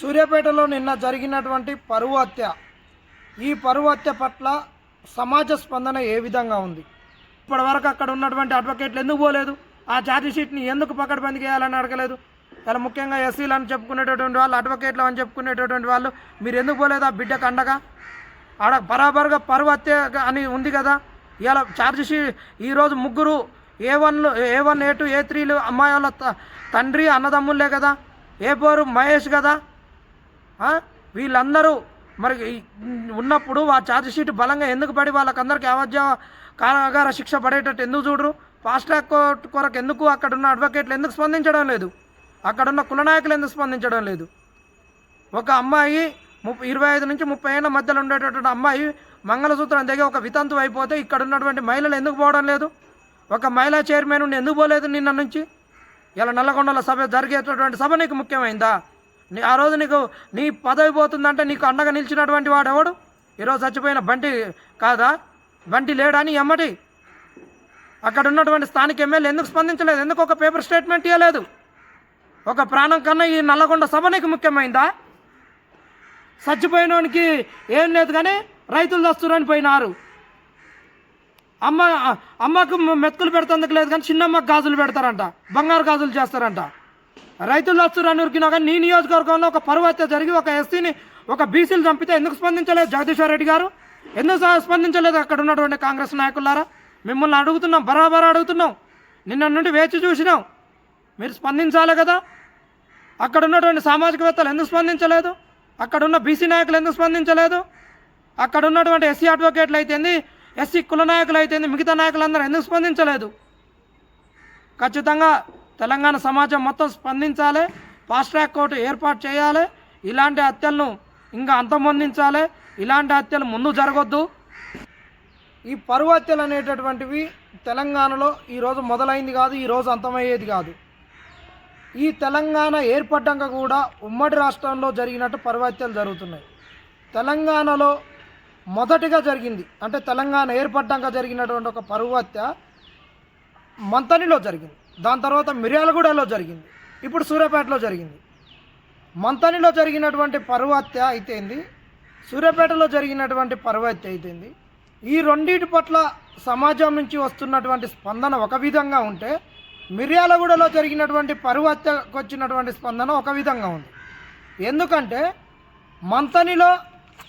సూర్యాపేటలో నిన్న జరిగినటువంటి పరువు హత్య. ఈ పరువు హత్య పట్ల సమాజ స్పందన ఏ విధంగా ఉంది? ఇప్పటివరకు అక్కడ ఉన్నటువంటి అడ్వకేట్లు ఎందుకు పోలేదు? ఆ ఛార్జ్ షీట్ని ఎందుకు పకడ్బందీ చేయాలని అడగలేదు? చాలా ముఖ్యంగా ఎస్సీలు అని చెప్పుకునేటటువంటి వాళ్ళు అడ్వకేట్లు అని చెప్పుకునేటటువంటి వాళ్ళు మీరు ఎందుకు పోలేదు ఆ బిడ్డకు అండగా ఆడ బరాబర్గా పరువు హత్య అని ఉంది కదా. ఇలా ఛార్జ్ షీట్ ఈరోజు ముగ్గురు ఏ వన్లు ఏ వన్ ఏ టూ ఏ త్రీలు అమ్మాయి వాళ్ళ త- తండ్రి అన్నదమ్ముళ్ళే కదా. ఏ పోరు మహేష్ కదా. వీళ్ళందరూ మరి ఉన్నప్పుడు ఆ ఛార్జ్షీట్ బలంగా ఎందుకు పడి వాళ్ళకందరికీ అవధ్య కారాగార శిక్ష పడేటట్టు ఎందుకు చూడరు? ఫాస్ట్ ట్రాక్ కోర్టు కొరకు ఎందుకు అక్కడున్న అడ్వకేట్లు ఎందుకు స్పందించడం లేదు? అక్కడున్న కులనాయకులు ఎందుకు స్పందించడం లేదు? ఒక అమ్మాయి ముప్పై ఇరవై ఐదు నుంచి ముప్పై ఏళ్ళ మధ్యలో ఉండేటటువంటి అమ్మాయి మంగళసూత్రం దిగి ఒక వితంతు అయిపోతే ఇక్కడ ఉన్నటువంటి మహిళలు ఎందుకు పోవడం లేదు? ఒక మహిళా చైర్మన్ ఉండి ఎందుకు పోలేదు నిన్న నుంచి? ఇలా నల్లగొండల సభ జరిగేటటువంటి సభ నీకు ముఖ్యమైందా? నీ ఆ రోజు నీకు నీ పదవి పోతుందంటే నీకు అండగా నిలిచినటువంటి వాడు ఎవడు ఈరోజు చచ్చిపోయిన బంటి కాదా? బంటి లేడని ఎమ్మటి? అక్కడ ఉన్నటువంటి స్థానిక ఎమ్మెల్యే ఎందుకు స్పందించలేదు? ఎందుకు ఒక పేపర్ స్టేట్మెంట్ ఇవ్వలేదు ఒక ప్రాణం కన్నా ఈ నల్లగొండ సభ నీకు ముఖ్యమైందా? చచ్చిపోయినోనికి ఏం లేదు కానీ రైతులు దస్తురని పోయినారు. అమ్మ అమ్మకు మెతుకులు పెడుతుందుకు లేదు కానీ చిన్నమ్మకు గాజులు పెడతారంట బంగారు గాజులు చేస్తారంట. రైతులు వస్తున్నారు ఉరికినా కానీ నీ నియోజకవర్గంలో ఒక పరువత్య జరిగి ఒక ఎస్సీని ఒక బీసీలు చంపితే ఎందుకు స్పందించలేదు జగదీశ్వర్ రెడ్డి గారు? ఎందుకు స్పందించలేదు అక్కడ ఉన్నటువంటి కాంగ్రెస్ నాయకులారా? మిమ్మల్ని అడుగుతున్నాం బరాబర్ అడుగుతున్నాం. నిన్న నుండి వేచి చూసినాం. మీరు స్పందించాలి కదా. అక్కడ ఉన్నటువంటి సామాజికవేత్తలు ఎందుకు స్పందించలేదు? అక్కడ ఉన్న బీసీ నాయకులు ఎందుకు స్పందించలేదు? అక్కడ ఉన్నటువంటి ఎస్సీ అడ్వకేట్లు అయితేంది ఎస్సీ కుల నాయకులు అయితేంది మిగతా నాయకులందరూ ఎందుకు స్పందించలేదు? ఖచ్చితంగా తెలంగాణ సమాజం మొత్తం స్పందించాలి ఫాస్ట్ ట్రాక్ కోర్టు ఏర్పాటు చేయాలి ఇలాంటి హత్యలను ఇంకా అంతమొందించాలి ఇలాంటి హత్యలు ముందు జరగొద్దు. ఈ పరువు హత్యలు అనేటటువంటివి తెలంగాణలో ఈరోజు మొదలైంది కాదు ఈరోజు అంతమయ్యేది కాదు. ఈ తెలంగాణ ఏర్పడ్డాక కూడా ఉమ్మడి రాష్ట్రంలో జరిగినట్టు పరువహత్యలు జరుగుతున్నాయి. తెలంగాణలో మొదటిగా జరిగింది అంటే తెలంగాణ ఏర్పడ్డాక జరిగినటువంటి ఒక పరువత్య మంతనిలో జరిగింది. దాని తర్వాత మిర్యాలగూడలో జరిగింది. ఇప్పుడు సూర్యాపేటలో జరిగింది. మంతనిలో జరిగినటువంటి పరువు అయితేంది సూర్యాపేటలో జరిగినటువంటి పరువు అయితేంది ఈ రెండింటి పట్ల సమాజం నుంచి వస్తున్నటువంటి స్పందన ఒక విధంగా ఉంటే మిర్యాలగూడలో జరిగినటువంటి పరువత్యకు వచ్చినటువంటి స్పందన ఒక విధంగా ఉంది. ఎందుకంటే మంతనిలో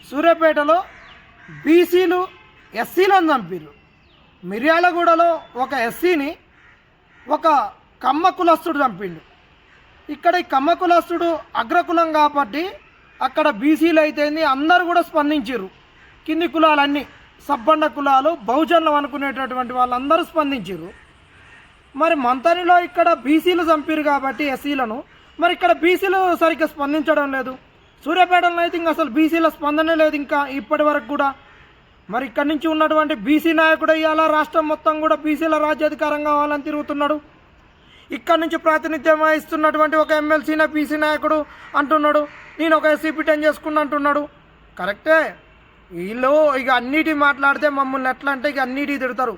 సూర్యాపేటలో బీసీలు ఎస్సీలను చంపిర్రు. మిర్యాలగూడలో ఒక ఎస్సీని ఒక కమ్మ కులస్తుడు చంపిండు. ఇక్కడ ఈ కమ్మ కులస్తుడు అగ్రకులం కాబట్టి అక్కడ బీసీలు అయితేంది అందరు కూడా స్పందించారు కింది కులాలన్నీ సబ్బండ కులాలు బహుజనులు అనుకునేటటువంటి వాళ్ళందరూ స్పందించారు మరి మంతనిలో ఇక్కడ బీసీలు చంపారు కాబట్టి ఎస్సీలను మరి ఇక్కడ బీసీలు సరిగ్గా స్పందించడం లేదు. సూర్యాపేటలో అయితే ఇంకా అసలు బీసీల స్పందనే లేదు ఇంకా ఇప్పటి వరకు కూడా. మరి ఇక్కడి నుంచి ఉన్నటువంటి బీసీ నాయకుడు ఇవాళ రాష్ట్రం మొత్తం కూడా బీసీల రాజ్యాధికారం కావాలని తిరుగుతున్నాడు. ఇక్కడి నుంచి ప్రాతినిధ్యం వహిస్తున్నటువంటి ఒక ఎమ్మెల్సీనే బీసీ నాయకుడు అంటున్నాడు. నేను ఒక ఎస్సీ పిటన్ చేసుకున్నా అంటున్నాడు. కరెక్టే. వీళ్ళు ఇక అన్నిటి మాట్లాడితే మమ్మల్ని ఎట్లా అంటే ఇక అన్నిటి తిడతారు.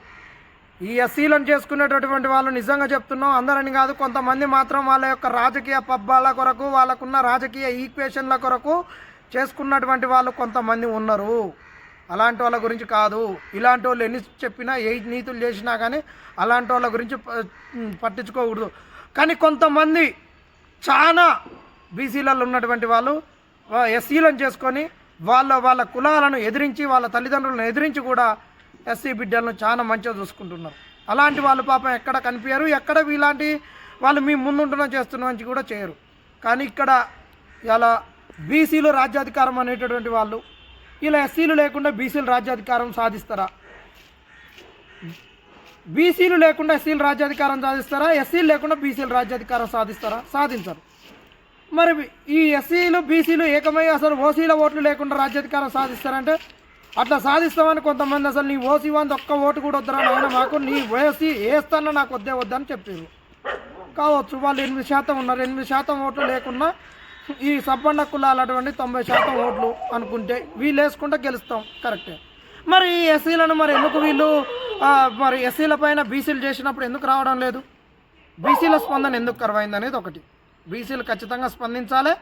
ఈ ఎస్సీలను చేసుకునేటటువంటి వాళ్ళు నిజంగా చెప్తున్నాం. అందరని కాదు కొంతమంది మాత్రం వాళ్ళ యొక్క రాజకీయ పబ్బాల కొరకు వాళ్ళకున్న రాజకీయ ఈక్వేషన్ల కొరకు చేసుకున్నటువంటి వాళ్ళు కొంతమంది ఉన్నారు. అలాంటి వాళ్ళ గురించి కాదు. ఇలాంటి వాళ్ళు ఎన్ని చెప్పినా ఏ నీతులు చేసినా కానీ అలాంటి వాళ్ళ గురించి ప- పట్టించుకోకూడదు. కానీ కొంతమంది చాలా బీసీలలో ఉన్నటువంటి వాళ్ళు ఎస్సీలను చేసుకొని వాళ్ళ వాళ్ళ కులాలను ఎదిరించి వాళ్ళ తల్లిదండ్రులను ఎదిరించి కూడా ఎస్సీ బిడ్డలను చాలా మంచిగా చూసుకుంటున్నారు. అలాంటి వాళ్ళు పాపం ఎక్కడ కనిపించరు ఎక్కడ ఇలాంటి వాళ్ళు మీ ముందుంటున్నా చేస్తున్న మంచి కూడా చేయరు. కానీ ఇక్కడ ఇలా బీసీలు రాజ్యాధికారం అనేటటువంటి వాళ్ళు ఇలా ఎస్సీలు లేకుండా బీసీలు రాజ్యాధికారం సాధిస్తారా? బీసీలు లేకుండా ఎస్సీలు రాజ్యాధికారం సాధిస్తారా? ఎస్సీలు లేకుండా బీసీలు రాజ్యాధికారం సాధిస్తారా? సాధించరు. మరి ఈ ఎస్సీలు బీసీలు ఏకమై అసలు ఓసీల ఓట్లు లేకుండా రాజ్యాధికారం సాధిస్తారంటే అట్లా సాధిస్తామని కొంతమంది అసలు నీ ఓసీ వంద ఒక్క ఓటు కూడా వద్దరా నాయన మాకు నీ ఓసీ వేస్తానో నాకు వద్దే వద్దని చెప్పారు కావచ్చు వాళ్ళు ఎనిమిది శాతం ఉన్నారు. ఎనిమిది శాతం ఓట్లు లేకున్నా ఈ సబ్బండ కులాలు అటువంటి తొంభై శాతం ఓట్లు అనుకుంటే వీళ్ళు వేసుకుంటే గెలుస్తాం. కరెక్టే మరి ఈ ఎస్సీలను మరి ఎందుకు వీళ్ళు మరి ఎస్సీల పైన బీసీలు చేసినప్పుడు ఎందుకు రావడం లేదు? బీసీల స్పందన ఎందుకు కరువైంది అనేది ఒకటి. బీసీలు ఖచ్చితంగా స్పందించాలి.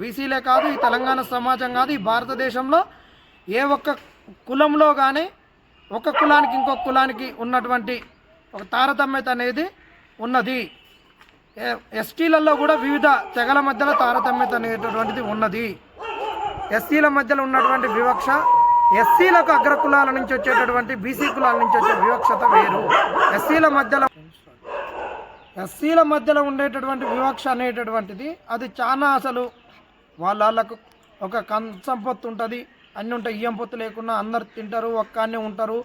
బీసీలే కాదు ఈ తెలంగాణ సమాజం కాదు ఈ భారతదేశంలో ఏ ఒక్క కులంలో కానీ ఒక కులానికి ఇంకొక కులానికి ఉన్నటువంటి ఒక తారతమ్యత అనేది ఉన్నది. ఎస్టీలలో కూడా వివిధ తెగల మధ్యలో తారతమ్యత అనేటటువంటిది ఉన్నది. ఎస్సీల మధ్యలో ఉన్నటువంటి వివక్ష ఎస్సీలకు అగ్ర కులాల నుంచి వచ్చేటటువంటి బీసీ కులాల నుంచి వచ్చే వివక్షత వేరు. ఎస్సీల మధ్యలో ఎస్సీల మధ్యలో ఉండేటటువంటి వివక్ష అనేటటువంటిది అది చాలా అసలు వాళ్ళకు ఒక కంచం పొత్తు ఉంటుంది. అన్నీ ఉంటాయి ఇయ్యం పొత్తు లేకుండా అందరు తింటారు ఒక్కనే ఉంటారు.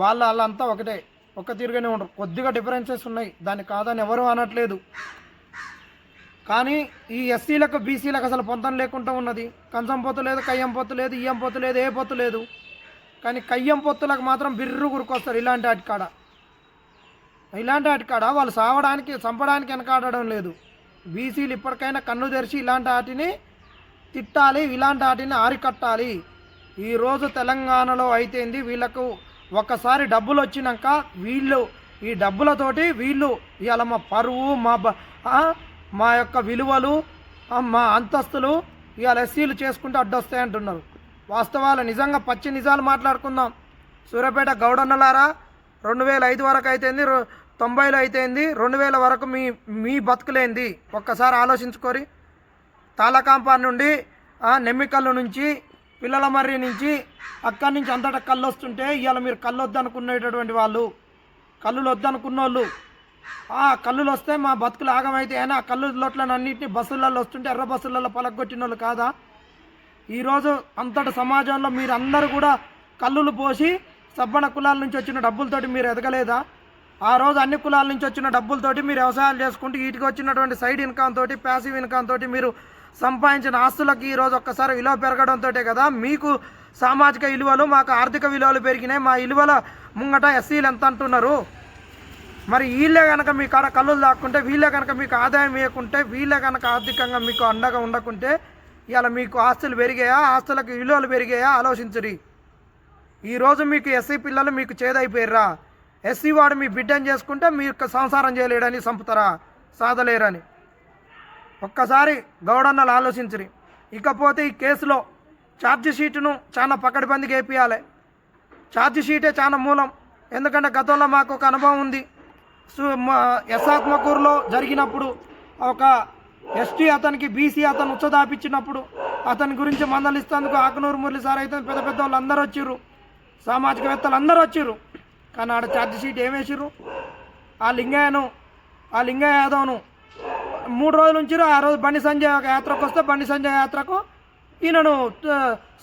వాళ్ళ వాళ్ళంతా ఒకటే. ఒక్క తీరుగానే ఉంటారు కొద్దిగా డిఫరెన్సెస్ ఉన్నాయి. దాన్ని కాదని ఎవరు అనట్లేదు. కానీ ఈ ఎస్సీలకు బీసీలకు అసలు పొంతం లేకుండా ఉన్నది. కంచం పొత్తు లేదు కయ్యం పొత్తు లేదు ఇయ్యం పొత్తు లేదు ఏ పొత్తు లేదు. కానీ కయ్యం పొత్తులకు మాత్రం బిర్రు గురికొస్తారు ఇలాంటి వాటి ఇలాంటి వాటి వాళ్ళు సావడానికి చంపడానికి వెనకాడడం లేదు. బీసీలు ఇప్పటికైనా కన్ను తెరిచి ఇలాంటి వాటిని తిట్టాలి ఇలాంటి వాటిని ఆరికట్టాలి. ఈరోజు తెలంగాణలో అయితేంది వీళ్ళకు ఒక్కసారి డబ్బులు వచ్చినాక వీళ్ళు ఈ డబ్బులతోటి వీళ్ళు ఇవాళ మా పరువు మా బ మా యొక్క విలువలు మా అంతస్తులు ఇవాళ ఎస్సీలు చేసుకుంటే అడ్డొస్తాయి అంటున్నారు. వాస్తవాలు నిజంగా పచ్చి నిజాలు మాట్లాడుకుందాం. సూర్యాపేట గౌడన్నలారా రెండు వేల ఐదు వరకు అయితేంది తొంభైలో అయితేంది రెండు వేల వరకు మీ మీ బతుకులేంది? ఒక్కసారి ఆలోచించుకోరి. తాళకాంప నుండి నెమ్మికల్లు నుంచి పిల్లల మర్రి నుంచి అక్కడి నుంచి అంతటా కళ్ళు వస్తుంటే ఇవాళ మీరు కళ్ళు వద్దనుకునేటటువంటి వాళ్ళు. కళ్ళు వద్దనుకున్న వాళ్ళు ఆ కళ్ళు వస్తే మా బతుకులు ఆగమైతే అయినా ఆ కళ్ళు లోట్లను అన్నింటినీ బస్సులలో వస్తుంటే ఎర్ర బస్సులలో పలగొట్టిన వాళ్ళు కాదా ఈరోజు అంతటి సమాజంలో మీరు అందరూ కూడా కళ్ళులు పోసి సబ్బన కులాల నుంచి వచ్చిన డబ్బులతోటి మీరు ఎదగలేదా? ఆ రోజు అన్ని కులాల నుంచి వచ్చిన డబ్బులతోటి మీరు వ్యవసాయాలు చేసుకుంటూ వీటికి వచ్చినటువంటి సైడ్ ఇన్కమ్ తోటి ప్యాసివ్ ఇన్కమ్ తోటి మీరు సంపాదించిన ఆస్తులకి ఈరోజు ఒక్కసారి విలువ పెరగడంతో కదా మీకు సామాజిక విలువలు మాకు ఆర్థిక విలువలు పెరిగినాయి. మా విలువల ముంగట ఎస్సీలు ఎంత అంటున్నారు? మరి వీళ్ళే కనుక మీ కాడ కళ్ళు దాక్కుంటే వీళ్ళే కనుక మీకు ఆదాయం ఇవ్వకుంటే వీళ్ళే కనుక ఆర్థికంగా మీకు అండగా ఉండకుంటే ఇవాళ మీకు ఆస్తులు పెరిగాయా? ఆస్తులకు విలువలు పెరిగాయా? ఆలోచించరి. ఈరోజు మీకు ఎస్సీ పిల్లలు మీకు చేదైపోయారా ఎస్సీ వాడు మీ బిడ్డని చేసుకుంటే మీకు సంసారం చేయలేడని చంపుతారా? సాధలేరని. ఒక్కసారి గౌడన్నలు ఆలోచించరి. ఇకపోతే ఈ కేసులో ఛార్జ్ షీటును చాలా పకడ్బందీగా వేపియాలి ఛార్జ్ షీటే చాలా మూలం. ఎందుకంటే గతంలో మాకు ఒక అనుభవం ఉంది. సు ఎస్ఆత్మకూరులో జరిగినప్పుడు ఒక ఎస్టీ అతనికి బీసీ అతను ఉచ్చదాపించినప్పుడు అతని గురించి మందలిస్తేందుకు ఆకునూరు మురళి సార్ అయితే పెద్ద పెద్ద వాళ్ళు అందరూ వచ్చిర్రు. సామాజికవేత్తలు అందరూ వచ్చిర్రు. కానీ ఆడ ఛార్జ్ షీట్ ఏమేసిర్రు ఆ లింగయ్యను ఆ లింగయ్య యాదవ్ను మూడు రోజుల నుంచి ఆ రోజు బండి సంజయ్ ఒక యాత్రకు వస్తే బండి సంజయ్ యాత్రకు ఈయనను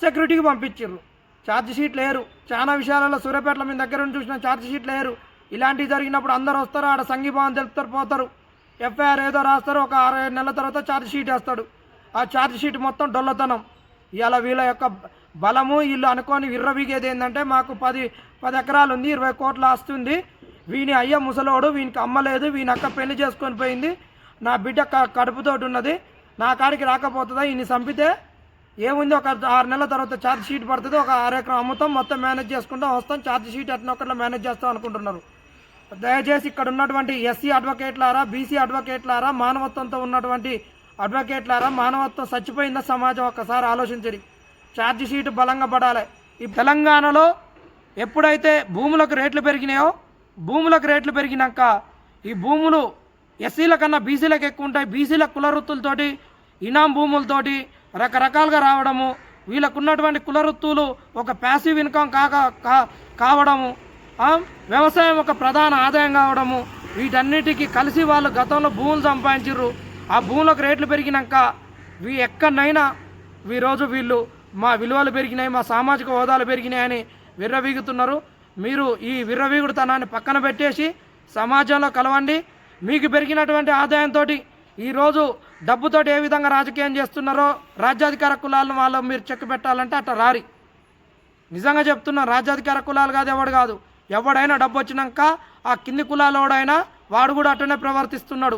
సెక్యూరిటీకి పంపించారు ఛార్జ్ షీట్ లేరు. చాలా విషయాలలో సూర్యాపేటలో మీ దగ్గర నుంచి చూసిన ఛార్జ్ షీట్ లేరు. ఇలాంటివి జరిగినప్పుడు అందరూ వస్తారు ఆడ సంఘీభావం తెలుపుతారు పోతారు. ఎఫ్ఐఆర్ ఏదో రాస్తారు ఒక ఆరు ఏడు నెలల తర్వాత ఛార్జ్ షీట్ వేస్తాడు. ఆ ఛార్జ్ షీట్ మొత్తం డొల్లతనం. ఇలా వీళ్ళ యొక్క బలము వీళ్ళు అనుకొని విర్రవీగేది ఏంటంటే మాకు పది పది ఎకరాలు ఉంది ఇరవై కోట్ల ఆస్తుంది వీని అయ్య ముసలోడు వీనికి అమ్మలేదు వీని అక్క పెళ్ళి చేసుకొని పోయింది. నా బిడ్డ క- కడుపుతోటి ఉన్నది నా కాడికి రాకపోతుందా? ఈయన్ని చంపితే ఏముంది? ఒక ఆరు నెలల తర్వాత ఛార్జ్ షీట్ పడుతుంది ఒక ఆరు ఎకరం అమ్ముతాం మొత్తం మేనేజ్ చేసుకుంటాం వస్తాం ఛార్జ్ షీట్ అట్లా ఒకట్లా మేనేజ్ చేస్తాం అనుకుంటున్నారు. దయచేసి ఇక్కడ ఉన్నటువంటి ఎస్సీ అడ్వకేట్లారా బీసీ అడ్వకేట్లారా మానవత్వంతో ఉన్నటువంటి అడ్వకేట్లారా మానవత్వం చచ్చిపోయిందా సమాజం? ఒక్కసారి ఆలోచించరి ఛార్జ్ షీట్ బలంగా పడాలి. ఈ తెలంగాణలో ఎప్పుడైతే భూములకు రేట్లు పెరిగినాయో భూములకు రేట్లు పెరిగినాక ఈ భూములు ఎస్సీల కన్నా బీసీలకు ఎక్కువ ఉంటాయి. బీసీల కులవృత్తులతోటి ఇనాం భూములతోటి రకరకాలుగా రావడము వీళ్ళకున్నటువంటి కులవృత్తులు ఒక ప్యాసివ్ ఇన్కమ్ కాక కా- కావడము వ్యవసాయం ఒక ప్రధాన ఆదాయం కావడము వీటన్నిటికీ కలిసి వాళ్ళు గతంలో భూములు సంపాదించారు ఆ భూములకు రేట్లు పెరిగినాక వీ ఎక్కడనైనా ఈరోజు వీళ్ళు మా విలువలు పెరిగినాయి మా సామాజిక హోదాలు పెరిగినాయని విర్రవీగుతున్నారు. మీరు ఈ విర్రవీగుడుతనాన్ని పక్కన పెట్టేసి సమాజంలో కలవండి. మీకు పెరిగినటువంటి ఆదాయంతో ఈరోజు డబ్బుతోటి ఏ విధంగా రాజకీయం చేస్తున్నారో రాజ్యాధికార కులాలను వాళ్ళు మీరు చెక్ పెట్టాలంటే అట్లా రారి. నిజంగా చెప్తున్నా రాజ్యాధికార కులాలు కాదు ఎవడు కాదు. ఎవడైనా డబ్బు వచ్చినాక ఆ కింది కులాలోడైనా వాడు కూడా అట్టనే ప్రవర్తిస్తున్నాడు.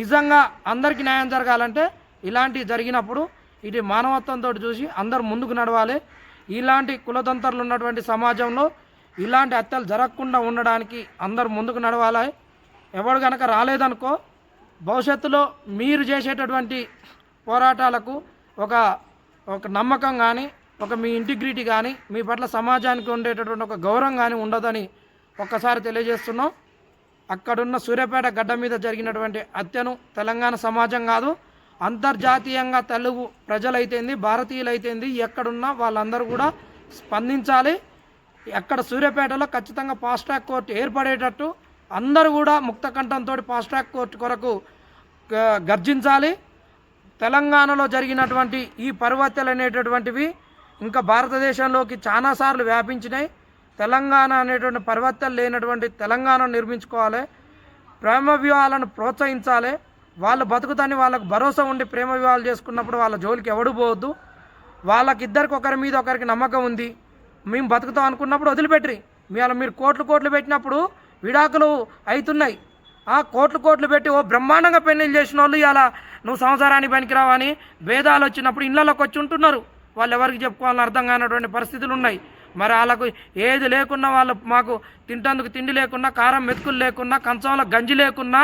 నిజంగా అందరికీ న్యాయం జరగాలంటే ఇలాంటివి జరిగినప్పుడు ఇది మానవత్వంతో చూసి అందరు ముందుకు నడవాలి. ఇలాంటి కులతంత్రులు ఉన్నటువంటి సమాజంలో ఇలాంటి హత్యలు జరగకుండా ఉండడానికి అందరు ముందుకు నడవాలి. ఎవడు కనుక రాలేదనుకో భవిష్యత్తులో మీరు చేసేటటువంటి పోరాటాలకు ఒక ఒక నమ్మకం కానీ ఒక మీ ఇంటిగ్రిటీ కానీ మీ పట్ల సమాజానికి ఉండేటటువంటి ఒక గౌరవం కానీ ఉండదని ఒక్కసారి తెలియజేస్తున్నాం. అక్కడున్న సూర్యాపేట గడ్డ మీద జరిగినటువంటి హత్యను తెలంగాణ సమాజం కాదు అంతర్జాతీయంగా తెలుగు ప్రజలైతేంది భారతీయులైతేంది ఎక్కడున్నా వాళ్ళందరూ కూడా స్పందించాలి. ఎక్కడ సూర్యాపేటలో ఖచ్చితంగా ఫాస్ట్ ట్రాక్ కోర్టు ఏర్పడేటట్టు అందరూ కూడా ముక్తకంఠంతో ఫాస్ట్ ట్రాక్ కోర్టు కొరకు గ- గర్జించాలి. తెలంగాణలో జరిగినటువంటి ఈ పర్వత్యలు అనేటటువంటివి ఇంకా భారతదేశంలోకి చాలాసార్లు వ్యాపించినాయి. తెలంగాణ అనేటువంటి పర్వత్యలు లేనటువంటి తెలంగాణను నిర్మించుకోవాలి. ప్రేమ వివాహాలను ప్రోత్సహించాలి. వాళ్ళు బతుకుతాని వాళ్ళకు భరోసా ఉండి ప్రేమ వివాహాలు చేసుకున్నప్పుడు వాళ్ళ జోలికి ఎవడు పోవద్దు. వాళ్ళకిద్దరికి ఒకరి మీద ఒకరికి నమ్మకం ఉంది. మేము బతుకుతాం అనుకున్నప్పుడు వదిలిపెట్టి అలా మీరు కోట్లు కోట్లు పెట్టినప్పుడు విడాకులు అవుతున్నాయి ఆ కోట్లు కోట్లు పెట్టి ఓ బ్రహ్మాండంగా పెళ్ళిళ్ళు చేసిన వాళ్ళు ఇలా నువ్వు సంసారానికి పనికిరావని భేదాలు వచ్చినప్పుడు ఇళ్ళలోకి వచ్చి ఉంటున్నారు. వాళ్ళు ఎవరికి చెప్పుకోవాలని అర్థం కానటువంటి పరిస్థితులు ఉన్నాయి. మరి వాళ్ళకు ఏది లేకున్నా వాళ్ళు మాకు తింటందుకు తిండి లేకున్నా కారం మెతుకులు లేకున్నా కంచంలో గంజి లేకున్నా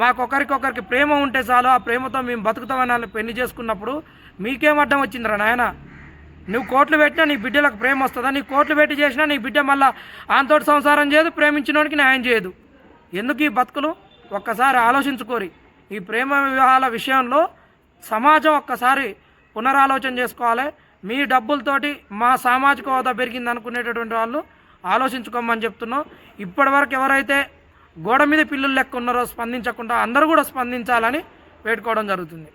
మాకు ఒకరికొకరికి ప్రేమ ఉంటే చాలు ఆ ప్రేమతో మేము బతుకుతామని వాళ్ళు పెళ్ళి చేసుకున్నప్పుడు మీకేం అడ్డం వచ్చిందిరా నాయన? నువ్వు కోట్లు పెట్టినా నీ బిడ్డలకు ప్రేమ వస్తుందా? నీ కోట్లు పెట్టి చేసినా నీ బిడ్డ మళ్ళీ ఆంతోటి సంసారం చేయదు ప్రేమించినోడికి న్యాయం చేయదు. ఎందుకు ఈ బతుకులు? ఒక్కసారి ఆలోచించుకోరి. ఈ ప్రేమ వివాహాల విషయంలో సమాజం ఒక్కసారి పునరాలోచన చేసుకోవాలి. మీ డబ్బులతోటి మా సామాజిక హోదా పెరిగింది అనుకునేటటువంటి వాళ్ళు ఆలోచించుకోమని చెప్తున్నాం. ఇప్పటివరకు ఎవరైతే గోడ మీద పిల్లులు లెక్క ఉన్నారో స్పందించకుండా అందరూ కూడా స్పందించాలని వేడుకోవడం జరుగుతుంది.